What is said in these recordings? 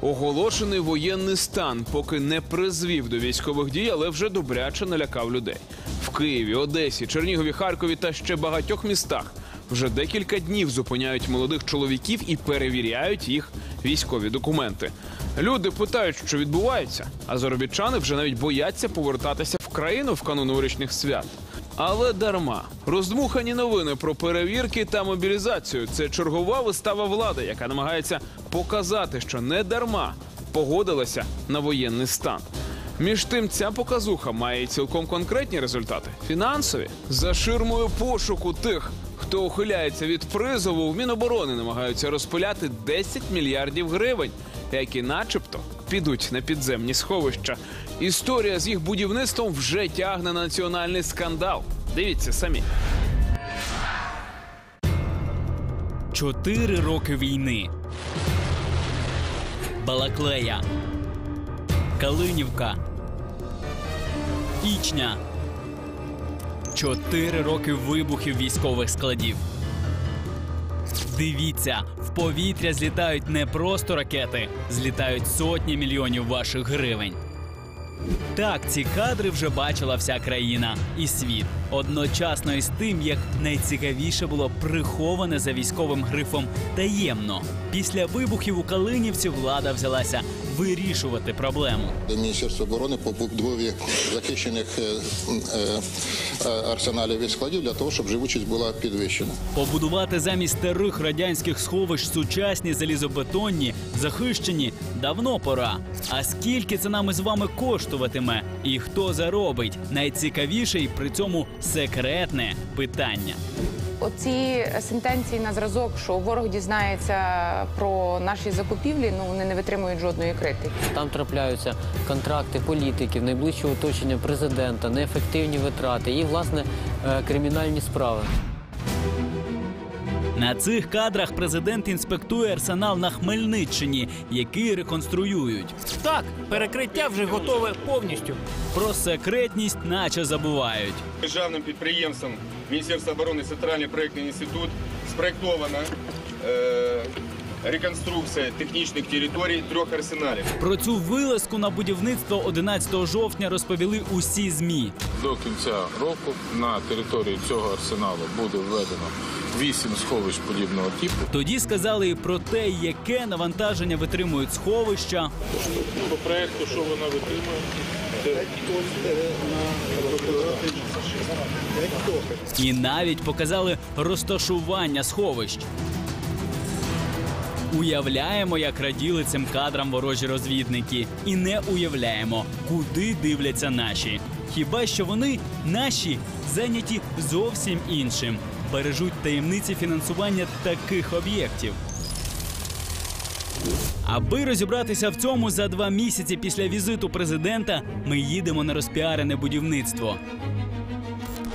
Оголошений воєнний стан поки не призвів до військових дій, але вже добряче налякав людей. В Києві, Одесі, Чернігові, Харкові та ще багатьох містах вже декілька днів зупиняють молодих чоловіків і перевіряють їх військові документи. Люди питають, що відбувається, а заробітчани вже навіть бояться повертатися в країну в канун новорічних свят. Але дарма роздмухані новини про перевірки та мобілізацію. Це чергова вистава влади, яка намагається показати, що не дарма погодилася на воєнний стан. Між тим, ця показуха має цілком конкретні результати фінансові за ширмою пошуку тих, хто ухиляється від призову. В Міноборони намагаються розпиляти 10 мільярдів гривень, які, начебто, підуть на підземні сховища. Історія з їх будівництвом вже тягне на національний скандал. Дивіться самі. Чотири роки війни. Балаклея. Калинівка. Ічня. Чотири роки вибухів військових складів. Дивіться, в повітря злітають не просто ракети, злітають сотні мільйонів ваших гривень. Так, ці кадри вже бачила вся країна і світ. Одночасно із тим, як найцікавіше було приховане за військовим грифом таємно. Після вибухів у Калинівці влада взялася вирішувати проблему. Міністерство оборони побудові захищених е, е, е, арсеналів і складів для того, щоб живучість була підвищена. Побудувати замість старих радянських сховищ сучасні залізобетонні, захищені давно пора. А скільки це нам із вами коштуватиме? І хто заробить? Найцікавіше і при цьому секретне питання. Оці сентенції на зразок, що ворог дізнається про наші закупівлі, ну вони не витримують жодної критики. Там трапляються контракти політиків, найближчого оточення президента, неефективні витрати і, власне, е, кримінальні справи. На цих кадрах президент інспектує арсенал на Хмельниччині, який реконструюють. Так, перекриття вже готове повністю. Про секретність наче забувають. Державним підприємством Міністерства оборони Центральний проєктний інститут спроєктована е, реконструкція технічних територій трьох арсеналів. Про цю вилазку на будівництво 11 жовтня розповіли усі змі. До кінця року на території цього арсеналу буде введено вісім сховищ подібного типу. Тоді сказали і про те, яке навантаження витримують сховища, По проекту, що вона витримує, і навіть показали розташування сховищ. Уявляємо, як раділи цим кадрам ворожі розвідники, і не уявляємо, куди дивляться наші. Хіба що вони наші зайняті зовсім іншим, бережуть таємниці фінансування таких об'єктів. Аби розібратися в цьому за два місяці після візиту президента, ми їдемо на розпіарене будівництво.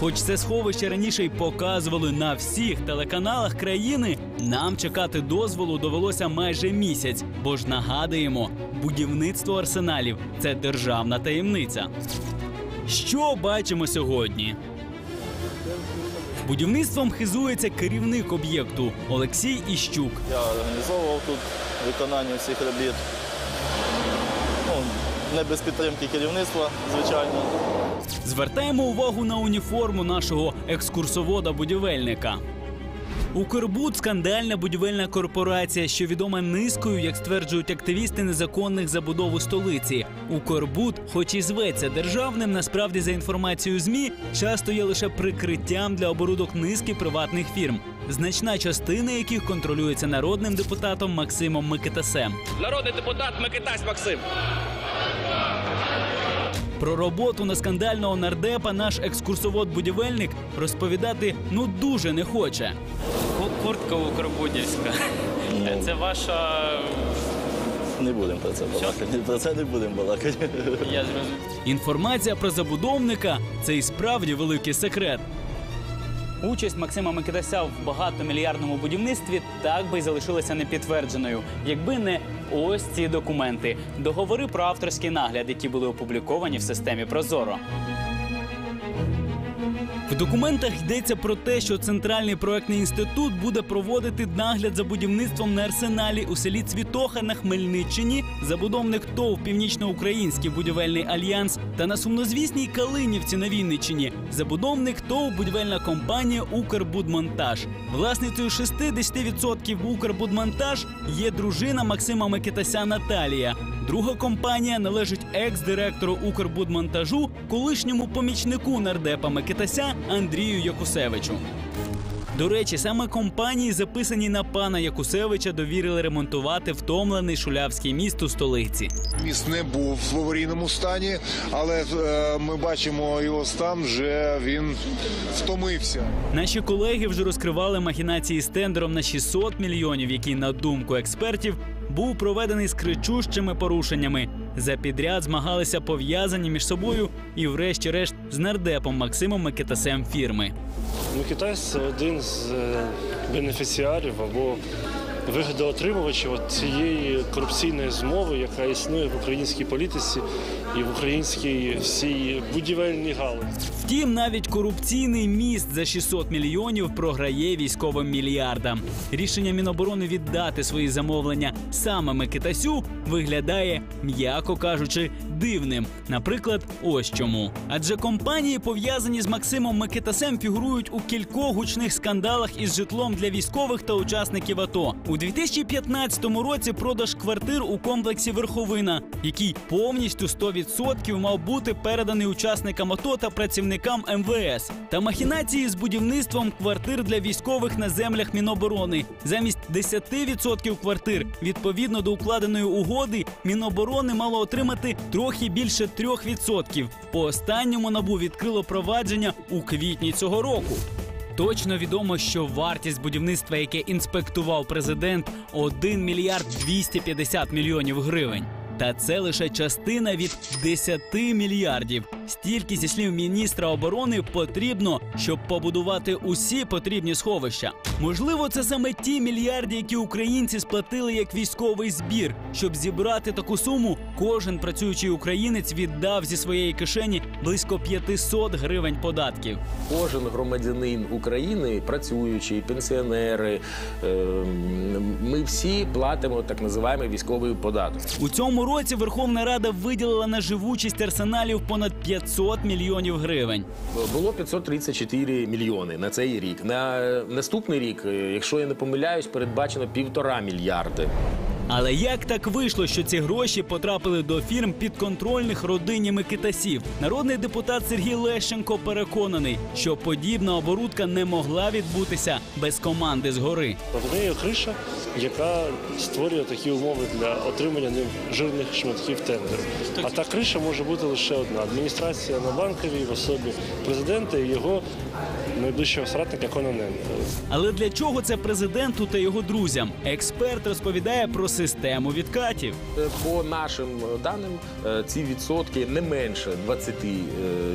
Хоч це сховище раніше й показували на всіх телеканалах країни, нам чекати дозволу довелося майже місяць, бо ж нагадуємо, будівництво арсеналів це державна таємниця. Що бачимо сьогодні? Будівництвом хизується керівник об'єкту Олексій Іщук. Я організовував тут виконання всіх робіт. Ну, не без підтримки керівництва, звичайно. Звертаємо увагу на уніформу нашого екскурсовода-будівельника. Укрбуд скандальна будівельна корпорація, що відома низкою, як стверджують активісти незаконних забудов у столиці. Укрбуд, хоч і зветься державним, насправді за інформацією змі, часто є лише прикриттям для оборудок низки приватних фірм, значна частина яких контролюється народним депутатом Максимом Микитасем. Народний депутат Микитась Максим. Про роботу на скандального нардепа наш екскурсовод-будівельник розповідати ну дуже не хоче. Куртка Укрбудівська. Це ваша. Не будемо про це балакати. Про це не будемо балакати. Я зрозумів. Інформація про забудовника це і справді великий секрет. Участь Максима Микитася в багатомільярдному будівництві так би й залишилася непідтвердженою, якби не ось ці документи договори про авторський нагляд, які були опубліковані в системі Прозоро. Документах йдеться про те, що центральний проектний інститут буде проводити нагляд за будівництвом на арсеналі у селі Цвітоха на Хмельниччині, забудовник ТОВ Північноукраїнський будівельний альянс та на сумнозвісній Калинівці на Вінниччині забудовник ТОВ будівельна компанія Укрбудмонтаж. Власницею 60% Укрбудмонтаж є дружина Максима Микитася Наталія. Друга компанія належить екс-директору Укрбудмонтажу, колишньому помічнику нардепа Микитася Андрію Якусевичу. До речі, саме компанії, записані на пана Якусевича, довірили ремонтувати втомлений шулявський міст у столиці. Міст не був в аварійному стані, але е, ми бачимо його стан, вже він втомився. Наші колеги вже розкривали махінації з тендером на 600 мільйонів, який, на думку експертів, був проведений з кричущими порушеннями. За підряд змагалися пов'язані між собою і, врешті-решт, з нардепом Максимом Микитасем фірми. Микитась це один з е, бенефіціарів або вигодоотримувачів цієї корупційної змови, яка існує в українській політиці і в українській всій будівельній галузі. Втім, навіть корупційний міст за 600 мільйонів програє військовим мільярдам. Рішення Міноборони віддати свої замовлення саме Микитасю виглядає, м'яко кажучи, дивним. Наприклад, ось чому. Адже компанії, пов'язані з Максимом Микитасем, фігурують у кількох гучних скандалах із житлом для військових та учасників АТО. У 2015 році продаж квартир у комплексі Верховина, який повністю 100% мав бути переданий учасникам АТО та працівникам МВС, та махінації з будівництвом квартир для військових на землях Міноборони. Замість 10% квартир відповідно до укладеної угоди Міноборони мало отримати трохи більше 3%. По останньому набу відкрило провадження у квітні цього року. Точно відомо, що вартість будівництва, яке інспектував президент, 1 мільярд 250 мільйонів гривень. Та це лише частина від 10 мільярдів. Стільки, зі слів міністра оборони, потрібно, щоб побудувати усі потрібні сховища. Можливо, це саме ті мільярди, які українці сплатили як військовий збір. Щоб зібрати таку суму, кожен працюючий українець віддав зі своєї кишені близько 500 гривень податків. Кожен громадянин України, працюючий, пенсіонери, е, ми всі платимо так називаємо військовий податок. У цьому році Верховна Рада виділила на живучість арсеналів понад 500 мільйонів гривень. Було 534 мільйони на цей рік. На наступний рік, е, якщо я не помиляюсь, передбачено півтора мільярди. Але як так вийшло, що ці гроші потрапили до фірм підконтрольних родині Микитасів? Народний депутат Сергій Лещенко переконаний, що подібна оборудка не могла відбутися без команди згори. В неї криша, яка створює такі умови для отримання ним жирних шматків тендеру. А та криша може бути лише одна адміністрація на банковій в особі президента і його найближчого соратника Кононенка. Але для чого це президенту та його друзям? Експерт розповідає про систему відкатів. Е, По нашим е, даним, е, ці відсотки не менше 20 е,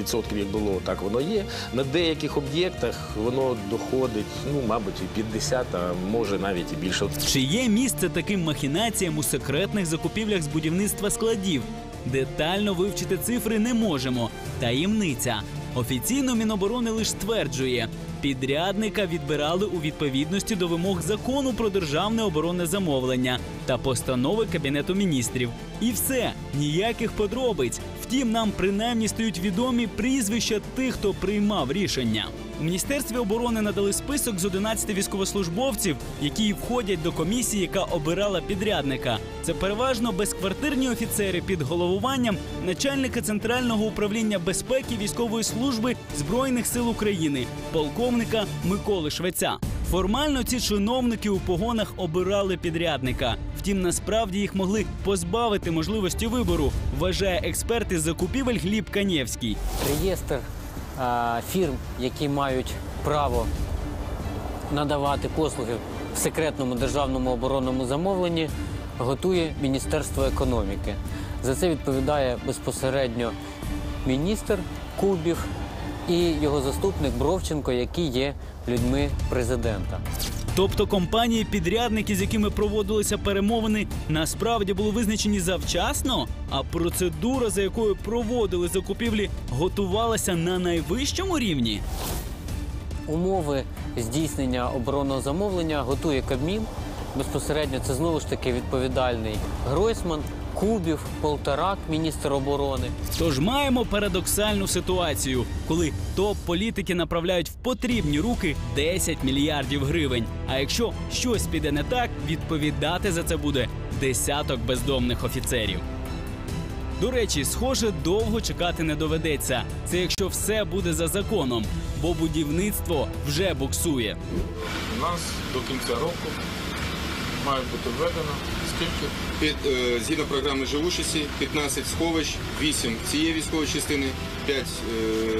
відсотків, як було, так воно є. На деяких об'єктах воно доходить, ну, мабуть, і 50, а може навіть і більше. Чи є місце таким махінаціям у секретних закупівлях з будівництва складів? Детально вивчити цифри не можемо. Таємниця. Офіційно Міноборони лише стверджує, підрядника відбирали у відповідності до вимог закону про державне оборонне замовлення та постанови Кабінету міністрів. І все, ніяких подробиць. Втім, нам принаймні стають відомі прізвища тих, хто приймав рішення. У міністерстві оборони надали список з 11 військовослужбовців, які входять до комісії, яка обирала підрядника. Це переважно безквартирні офіцери під головуванням начальника центрального управління безпеки військової служби збройних сил України, полковника Миколи Швеця. Формально ці чиновники у погонах обирали підрядника. Втім, насправді їх могли позбавити можливості вибору, вважає експерт із закупівель Гліб Канєвський. Реєстр фірм, які мають право надавати послуги в секретному державному оборонному замовленні, готує Міністерство економіки. За це відповідає безпосередньо міністр Кубів і його заступник Бровченко, які є людьми президента. Тобто компанії-підрядники, з якими проводилися перемовини, насправді були визначені завчасно, а процедура, за якою проводили закупівлі, готувалася на найвищому рівні. Умови здійснення оборонного замовлення готує Кабмін. Безпосередньо це знову ж таки відповідальний Гройсман, Кубів, Полторак, міністр оборони. Тож маємо парадоксальну ситуацію, коли топ-політики направляють в потрібні руки 10 мільярдів гривень. А якщо щось піде не так, відповідати за це буде десяток бездомних офіцерів. До речі, схоже, довго чекати не доведеться. Це якщо все буде за законом, бо будівництво вже буксує. У нас до кінця року має бути введено? Під, е, згідно програми живучості, 15 сховищ, 8 цієї військової частини, 5 е,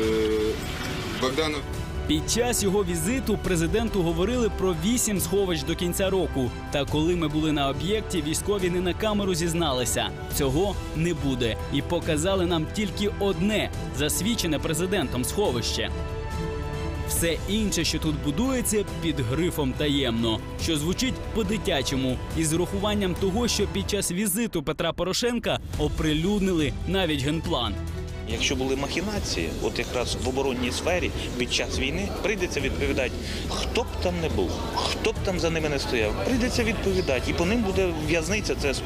Богданов. Під час його візиту президенту говорили про вісім сховищ до кінця року. Та коли ми були на об'єкті, військові не на камеру зізналися. Цього не буде. І показали нам тільки одне засвідчене президентом сховище. Все інше, що тут будується, під грифом таємно, що звучить по-дитячому, із урахуванням того, що під час візиту Петра Порошенка оприлюднили навіть генплан. Якщо були махінації, от якраз в оборонній сфері під час війни прийдеться відповідати, хто б там не був, хто б там за ними не стояв, прийдеться відповідати, і по ним буде в'язниця. Це 100%.